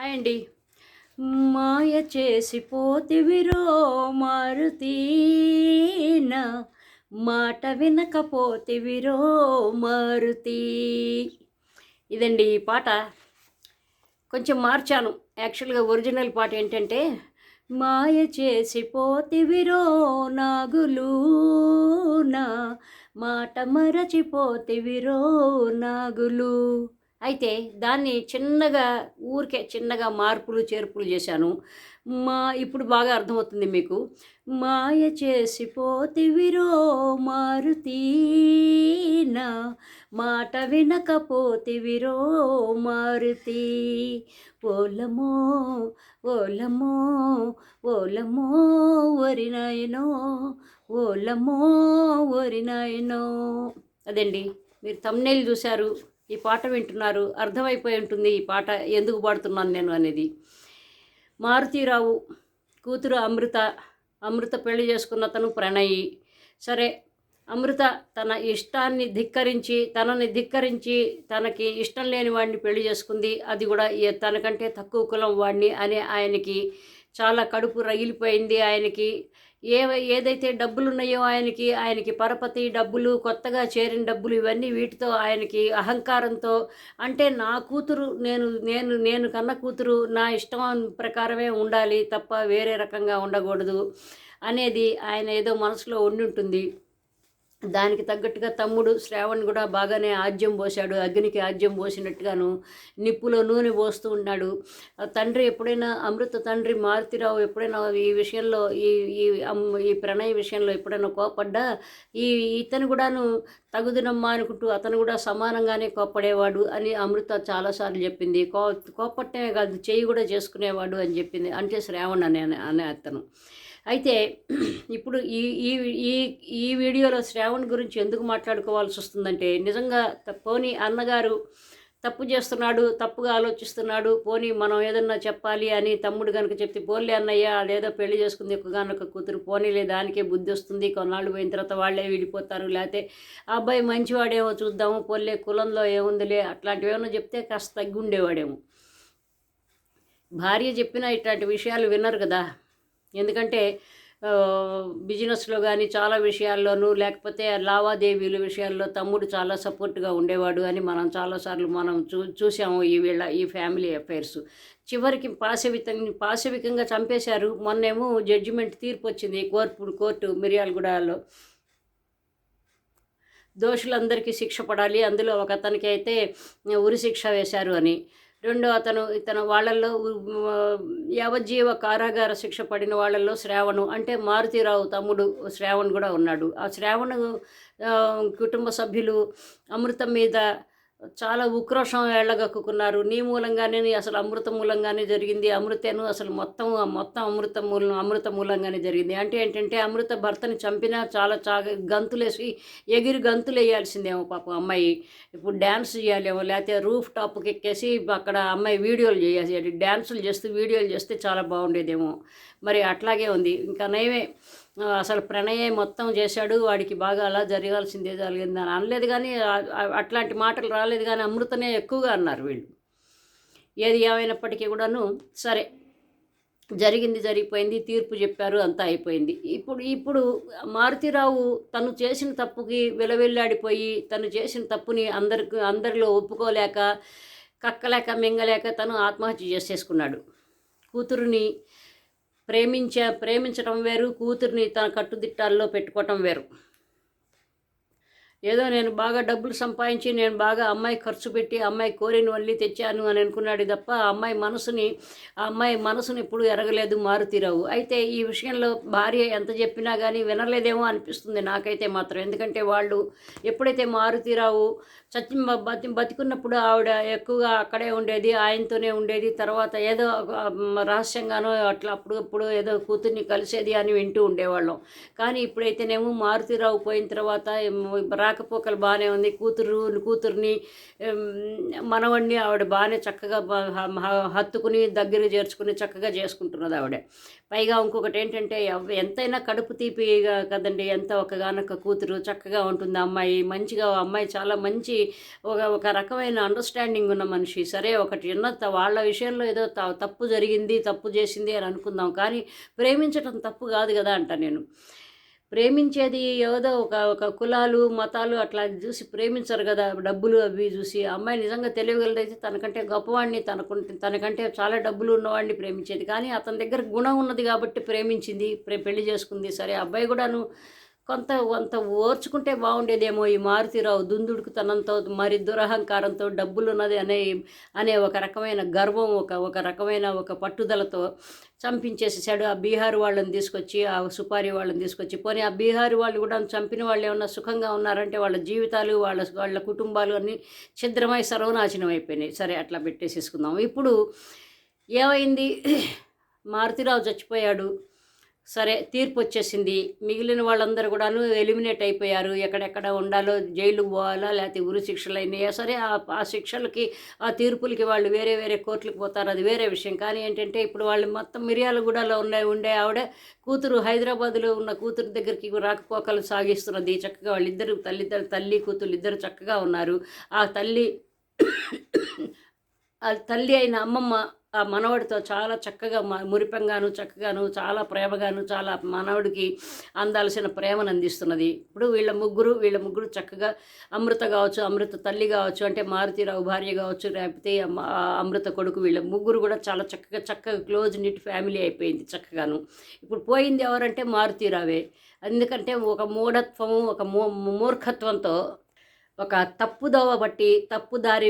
Hi అండి. మాయ చేసిపోతివిరో మారుతీనా. మాట వినకపోతివిరో మారుతి. ఇదండి ఈ పాట. కొంచెం మార్చాను. యాక్చువల్గా ఒరిజినల్ పాట ఏంటంటే మాయ చేసిపోతివిరో పోతివిరో నాగులు మాట మరచిపోతివిరో నాగులు. అయితే దాన్ని చిన్నగా ఊరికే చిన్నగా మార్పులు చేర్పులు చేశాను. మా ఇప్పుడు బాగా అర్థమవుతుంది మీకు. మాయ చేసి పోతివిరో మారుతీనా మాట వినకపోతివిరో మారుతి. ఓలమో ఓలమో ఓలమో వరినాయనో ఓలమో వరినాయనో అదండి మీరు తమ్నేలు చూశారు. ఈ పాట వింటున్నారు అర్థమైపోయి ఉంటుంది ఈ పాట ఎందుకు పాడుతున్నాను నేను అనేది. మారుతీరావు కూతురు అమృత అమృత పెళ్ళి చేసుకున్న తను ప్రణయి. సరే అమృత తన ఇష్టాన్ని ధిక్కరించి తనని ధిక్కరించి తనకి ఇష్టం లేని వాడిని పెళ్ళి చేసుకుంది. అది కూడా తనకంటే తక్కువ కులం వాడిని అని ఆయనకి చాలా కడుపు రగిలిపోయింది. ఆయనకి ఏ ఏదైతే డబ్బులు ఉన్నాయో ఆయనకి ఆయనకి పరపతి డబ్బులు కొత్తగా చేరిన డబ్బులు ఇవన్నీ వీటితో ఆయనకి అహంకారంతో అంటే నా కూతురు నేను నేను నేను కన్న కూతురు నా ఇష్టం ప్రకారమే ఉండాలి తప్ప వేరే రకంగా ఉండకూడదు అనేది ఆయన ఏదో మనసులో ఉండి ఉంటుంది. దానికి తగ్గట్టుగా తమ్ముడు శ్రావణ్ కూడా బాగానే ఆజ్యం పోశాడు అగ్నికి ఆజ్యం పోసినట్టుగాను నిప్పులో నూనె పోస్తూ ఉన్నాడు. తండ్రి ఎప్పుడైనా అమృత తండ్రి మారుతిరావు ఎప్పుడైనా ఈ విషయంలో ఈ ఈ ఈ ప్రణయ విషయంలో ఎప్పుడైనా కోపడ్డా? ఈ ఇతను కూడాను తగుదునమ్మా అనుకుంటూ అతను కూడా సమానంగానే కోప్పడేవాడు అని అమృత చాలాసార్లు చెప్పింది. కో కోపట్టమే కాదు చేయి కూడా చేసుకునేవాడు అని చెప్పింది. అంటే శ్రావణ్ అనే అనే అతను. అయితే ఇప్పుడు ఈ ఈ ఈ ఈ వీడియోలో శ్రావణ్ గురించి ఎందుకు మాట్లాడుకోవాల్సి వస్తుందంటే నిజంగా పోనీ అన్నగారు తప్పు చేస్తున్నాడు తప్పుగా ఆలోచిస్తున్నాడు పోనీ మనం ఏదన్నా చెప్పాలి అని తమ్ముడు కనుక చెప్తే పోన్లే అన్నయ్య అదేదో పెళ్ళి చేసుకుంది ఒక్కగానొక్క కూతురు పోనీలే దానికే బుద్ధి వస్తుంది కొన్నాళ్ళు పోయిన తర్వాత వాళ్ళే విడిపోతారు. లేకపోతే ఆ అబ్బాయి మంచివాడేమో చూద్దాము పోన్లే కులంలో ఏముందిలే అట్లాంటివి ఏమైనా చెప్తే కాస్త తగ్గి ఉండేవాడేమో భార్య చెప్పిన ఇట్లాంటి విషయాలు వినరు కదా. ఎందుకంటే బిజినెస్లో కానీ చాలా విషయాల్లోనూ లేకపోతే లావాదేవీల విషయాల్లో తమ్ముడు చాలా సపోర్ట్గా ఉండేవాడు అని మనం చాలాసార్లు మనం చూ చూసాము ఈ వీళ్ళ ఈ ఫ్యామిలీ అఫైర్స్. చివరికి పాశవితం పాశవికంగా చంపేశారు. మొన్నేమో జడ్జిమెంట్ తీర్పు వచ్చింది కోర్టు కోర్టు మిర్యాలగూడలో. దోషులందరికీ శిక్ష పడాలి. అందులో ఒక అతనికి అయితే ఉరి శిక్ష వేశారు అని. రెండో అతను ఇతను వాళ్ళల్లో యావజ్జీవ కారాగార శిక్ష పడిన వాళ్ళల్లో శ్రావణు అంటే మారుతీరావు తమ్ముడు శ్రావణ్ కూడా ఉన్నాడు. ఆ శ్రావణు కుటుంబ సభ్యులు అమృతం మీద చాలా ఉక్రోషం వెళ్ళగక్కున్నారు నీ మూలంగానే అసలు అమృత మూలంగానే జరిగింది. అమృతను అసలు మొత్తం మొత్తం అమృత మూలం అమృత మూలంగానే జరిగింది. అంటే ఏంటంటే అమృత భర్తని చంపినా చాలా చాగ గంతులేసి ఎగిరి గంతులు వేయాల్సిందేమో పాపం అమ్మాయి. ఇప్పుడు డ్యాన్స్ చేయాలేమో లేకపోతే రూఫ్ టాప్కి ఎక్కేసి అక్కడ అమ్మాయి వీడియోలు చేయాలి డ్యాన్సులు చేస్తూ వీడియోలు చేస్తే చాలా బాగుండేదేమో. మరి అట్లాగే ఉంది. ఇంకా నయమే అసలు ప్రణయే మొత్తం చేశాడు వాడికి బాగా అలా జరగాల్సిందే జరిగింది అని అనలేదు కానీ అట్లాంటి మాటలు రాలేదు కానీ అమృతనే ఎక్కువగా అన్నారు వీళ్ళు. ఏది ఏమైనప్పటికీ కూడాను సరే జరిగింది జరిగిపోయింది తీర్పు చెప్పారు అంతా అయిపోయింది. ఇప్పుడు ఇప్పుడు మారుతిరావు తను చేసిన తప్పుకి విలవిల్లాడిపోయి తను చేసిన తప్పుని అందరికి అందరిలో ఒప్పుకోలేక కక్కలేక మింగలేక తను ఆత్మహత్య చేసేసుకున్నాడు. కూతురుని ప్రేమించ ప్రేమించడం వేరు కూతుర్ని తన కట్టుదిట్టాల్లో పెట్టుకోవటం వేరు. ఏదో నేను బాగా డబ్బులు సంపాదించి నేను బాగా అమ్మాయి ఖర్చు పెట్టి అమ్మాయి కోరిన వల్లి తెచ్చాను అని అనుకున్నాడు తప్ప ఆ అమ్మాయి మనసుని ఆ అమ్మాయి మనసుని ఎప్పుడు ఎరగలేదు మారుతీరావు. అయితే ఈ విషయంలో భార్య ఎంత చెప్పినా కానీ వినలేదేమో అనిపిస్తుంది నాకైతే మాత్రం. ఎందుకంటే వాళ్ళు ఎప్పుడైతే మారుతీరావు చచ్చి బతి బతికున్నప్పుడు ఆవిడ ఎక్కువగా అక్కడే ఉండేది ఆయనతోనే ఉండేది తర్వాత ఏదో ఒక, రహస్యంగానో అట్లా అప్పుడప్పుడు ఏదో కూతుర్ని కలిసేది అని వింటూ ఉండేవాళ్ళం. కానీ ఇప్పుడైతేనేమో మారుతీరావు పోయిన తర్వాత రాకపోకలు బాగానే ఉంది. కూతురు కూతుర్ని ఏం, మనవడిని ఆవిడ బాగానే చక్కగా హత్తుకుని దగ్గర చేర్చుకుని చక్కగా చేసుకుంటున్నది ఆవిడ. పైగా ఇంకొకటి ఏంటంటే ఎంతైనా కడుపు తీపిగా కదండి ఎంత ఒకగానొక కూతురు చక్కగా ఉంటుంది ఆ అమ్మాయి. మంచిగా అమ్మాయి చాలా మంచి ఒక ఒక రకమైన అండర్స్టాండింగ్ ఉన్న మనిషి. సరే ఒకటి చిన్న వాళ్ళ విషయంలో ఏదో త- తప్పు జరిగింది తప్పు చేసింది అని అనుకుందాం. కానీ ప్రేమించడం తప్పు కాదు కదా అంట నేను. ప్రేమించేది ఏదో ఒక ఒక కులాలు మతాలు అట్లా చూసి ప్రేమించరు కదా డబ్బులు అవి చూసి. ఆ అమ్మాయి నిజంగా తెలియగలదైతే తనకంటే గొప్పవాడిని తనకు తనకంటే చాలా డబ్బులు ఉన్నవాడిని ప్రేమించేది. కానీ అతని దగ్గర గుణం ఉన్నది కాబట్టి ప్రేమించింది ప్రే పెళ్ళి చేసుకుంది. సరే అబ్బాయి కూడాను కొంత కొంత ఓర్చుకుంటే బాగుండేదేమో ఈ మారుతిరావు దుందుడుకు తనంతో మరి దురహంకారంతో డబ్బులు ఉన్నది అనే అనే ఒక రకమైన గర్వం ఒక ఒక రకమైన ఒక పట్టుదలతో చంపించేసేసాడు. ఆ బీహార్ వాళ్ళని తీసుకొచ్చి ఆ సుపారీ వాళ్ళని తీసుకొచ్చి పోనీ ఆ బీహార్ వాళ్ళు కూడా చంపిన వాళ్ళు ఏమన్నా సుఖంగా ఉన్నారంటే వాళ్ళ జీవితాలు వాళ్ళ వాళ్ళ కుటుంబాలు అన్నీ ఛిద్రమై సర్వనాశనం అయిపోయినాయి. సరే అట్లా పెట్టేసేసుకుందాం. ఇప్పుడు ఏమైంది? మారుతిరావు చచ్చిపోయాడు. సరే తీర్పు వచ్చేసింది మిగిలిన వాళ్ళందరూ కూడాను ఎలిమినేట్ అయిపోయారు. ఎక్కడెక్కడ ఉండాలో జైలుకు పోవాలా లేకపోతే ఉరి శిక్షలు అయినాయా సరే ఆ శిక్షలకి ఆ తీర్పులకి వాళ్ళు వేరే వేరే కోర్టులకు పోతారు. అది వేరే విషయం. కానీ ఏంటంటే ఇప్పుడు వాళ్ళు మొత్తం మిర్యాలగూడలో ఉండే ఉండే ఆవిడ కూతురు హైదరాబాద్లో ఉన్న కూతురు దగ్గరికి రాకపోకలు సాగిస్తున్నది. చక్కగా వాళ్ళిద్దరు తల్లిద్దరు తల్లి కూతురు ఇద్దరు చక్కగా ఉన్నారు. ఆ తల్లి ఆ తల్లి అయిన అమ్మమ్మ ఆ మనవడితో చాలా చక్కగా మ- మురిపంగాను చక్కగాను చాలా ప్రేమగాను చాలా మనవడికి అందాల్సిన ప్రేమను అందిస్తున్నది. ఇప్పుడు వీళ్ళ ముగ్గురు వీళ్ళ ముగ్గురు చక్కగా అమృత కావచ్చు అమృత తల్లి కావచ్చు అంటే మారుతీరావు భార్య కావచ్చు లేకపోతే అమృత కొడుకు వీళ్ళ ముగ్గురు కూడా చాలా చక్కగా చక్కగా క్లోజ్ నిట్ ఫ్యామిలీ అయిపోయింది చక్కగాను. ఇప్పుడు పోయింది ఎవరంటే మారుతీరావే. ఎందుకంటే ఒక మూఢత్వము ఒక మూ మూర్ఖత్వంతో ఒక తప్పుదోవ బట్టి తప్పుదారి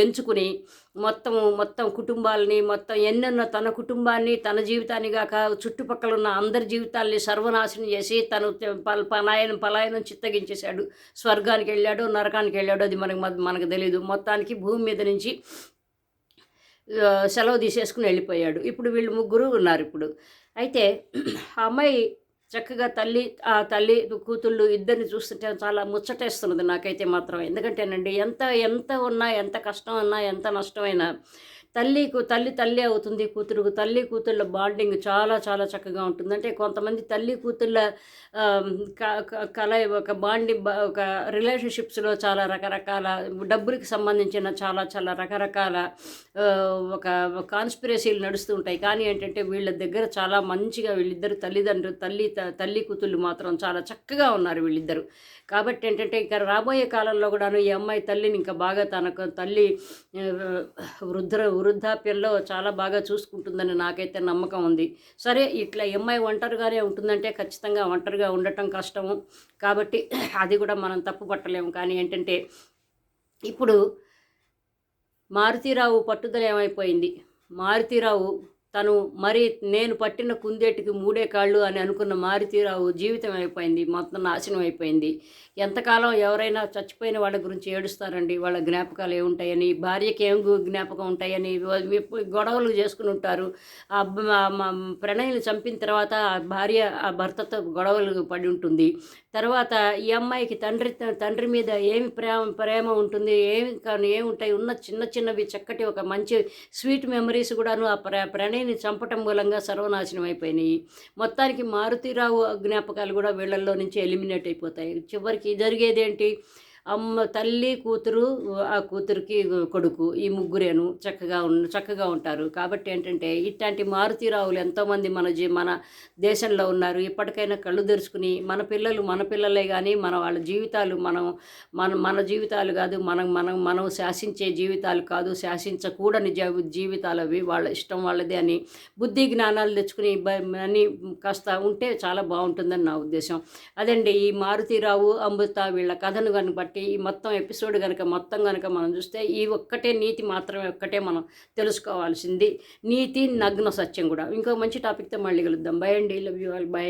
ఎంచుకుని మొత్తం మొత్తం కుటుంబాలని మొత్తం ఎన్నెన్నో తన కుటుంబాన్ని తన జీవితాన్ని కాక చుట్టుపక్కల ఉన్న అందరి జీవితాల్ని సర్వనాశనం చేసి తను పలాయనం పలాయనం చిత్తగించేశాడు. స్వర్గానికి వెళ్ళాడు నరకానికి వెళ్ళాడు అది మనకు మ- మనకు తెలియదు మొత్తానికి భూమి మీద నుంచి సెలవు తీసేసుకుని వెళ్ళిపోయాడు. ఇప్పుడు వీళ్ళు ముగ్గురు ఉన్నారు ఇప్పుడు. అయితే ఆ అమ్మాయి చక్కగా తల్లి ఆ తల్లి కూతుళ్ళు ఇద్దరిని చూస్తుంటే చాలా ముచ్చటేస్తున్నది నాకైతే మాత్రం. ఎందుకంటేనండి ఎంత ఎంత ఉన్నా ఎంత కష్టం ఉన్నా ఎంత నష్టమైనా తల్లికు తల్లి తల్లి అవుతుంది కూతురుకు. తల్లి కూతుళ్ళ బాండింగ్ చాలా చాలా చక్కగా ఉంటుంది. అంటే కొంతమంది తల్లి కూతుళ్ళ క- కల ఒక బాండి ఒక రిలేషన్షిప్స్లో చాలా రకరకాల డబ్బులకి సంబంధించిన చాలా చాలా రకరకాల ఒక కాన్స్పిరసీలు నడుస్తూ ఉంటాయి. కానీ ఏంటంటే వీళ్ళ దగ్గర చాలా మంచిగా వీళ్ళిద్దరు తల్లిదండ్రులు తల్లి త- తల్లి కూతుళ్ళు మాత్రం చాలా చక్కగా ఉన్నారు వీళ్ళిద్దరు. కాబట్టి ఏంటంటే ఇంకా రాబోయే కాలంలో కూడాను ఈ అమ్మాయి తల్లిని ఇంకా బాగా తనకు తల్లి వృద్ధ వృద్ధాప్యంలో చాలా బాగా చూసుకుంటుందని నాకైతే నమ్మకం ఉంది. సరే ఇట్లా ఎంఐ అమ్మాయి ఒంటరిగానే ఉంటుందంటే ఖచ్చితంగా ఒంటరిగా ఉండటం కష్టము. కాబట్టి అది కూడా మనం తప్పు పట్టలేము. కానీ ఏంటంటే ఇప్పుడు మారుతీరావు పట్టుదల ఏమైపోయింది? మారుతీరావు తను మరి నేను పట్టిన కుందేటికి మూడే కాళ్ళు అని అనుకున్న మారుతీరావు జీవితం అయిపోయింది మొత్తం నాశనం అయిపోయింది. ఎంతకాలం ఎవరైనా చచ్చిపోయిన వాళ్ళ గురించి ఏడుస్తారండి. వాళ్ళ జ్ఞాపకాలు ఏముంటాయని భార్యకి ఏం జ్ఞాపకం ఉంటాయని గొడవలు చేసుకుని ఉంటారు. ఆ అబ్బ- చంపిన తర్వాత ఆ భార్య ఆ భర్తతో గొడవలు పడి ఉంటుంది. తర్వాత ఈ అమ్మాయికి తండ్రి తండ్రి మీద ఏమి ప్రేమ ప్రేమ ఉంటుంది ఏమి కానీ ఏముంటాయి ఉన్న చిన్న చిన్నవి చక్కటి ఒక మంచి స్వీట్ మెమరీస్ కూడాను ఆ ప్ర ప్రణయ్ని చంపటం మూలంగా సర్వనాశనం అయిపోయినాయి. మొత్తానికి మారుతీరావు జ్ఞాపకాలు కూడా వీళ్ళల్లో నుంచి ఎలిమినేట్ అయిపోతాయి. చివరికి జరిగేదేంటి? అమ్మ తల్లి కూతురు ఆ కూతురికి కొడుకు ఈ ముగ్గురేను చక్కగా ఉన్న చక్కగా ఉంటారు. కాబట్టి ఏంటంటే ఇట్లాంటి మారుతీరావులు ఎంతోమంది మన జీ మన దేశంలో ఉన్నారు. ఇప్పటికైనా కళ్ళు తెరుచుకుని మన పిల్లలు మన పిల్లలే కానీ మన వాళ్ళ జీవితాలు మనం మన మన జీవితాలు కాదు మనం మనం మనం శాసించే జీవితాలు కాదు శాసించకూడని జీవితాలు అవి వాళ్ళ ఇష్టం వాళ్ళది అని బుద్ధి జ్ఞానాలు తెచ్చుకుని అని కాస్త ఉంటే చాలా బాగుంటుందని నా ఉద్దేశం. అదండి ఈ మారుతీరావు అమృత వీళ్ళ కథను కనుక కాబట్టి ఈ మొత్తం ఎపిసోడ్ కనుక మొత్తం కనుక మనం చూస్తే ఈ ఒక్కటే నీతి మాత్రమే ఒక్కటే మనం తెలుసుకోవాల్సింది. నీతి నగ్న సత్యం కూడా. ఇంకో మంచి టాపిక్తో మళ్ళీ కలుద్దాం. బై అండి. Love you all by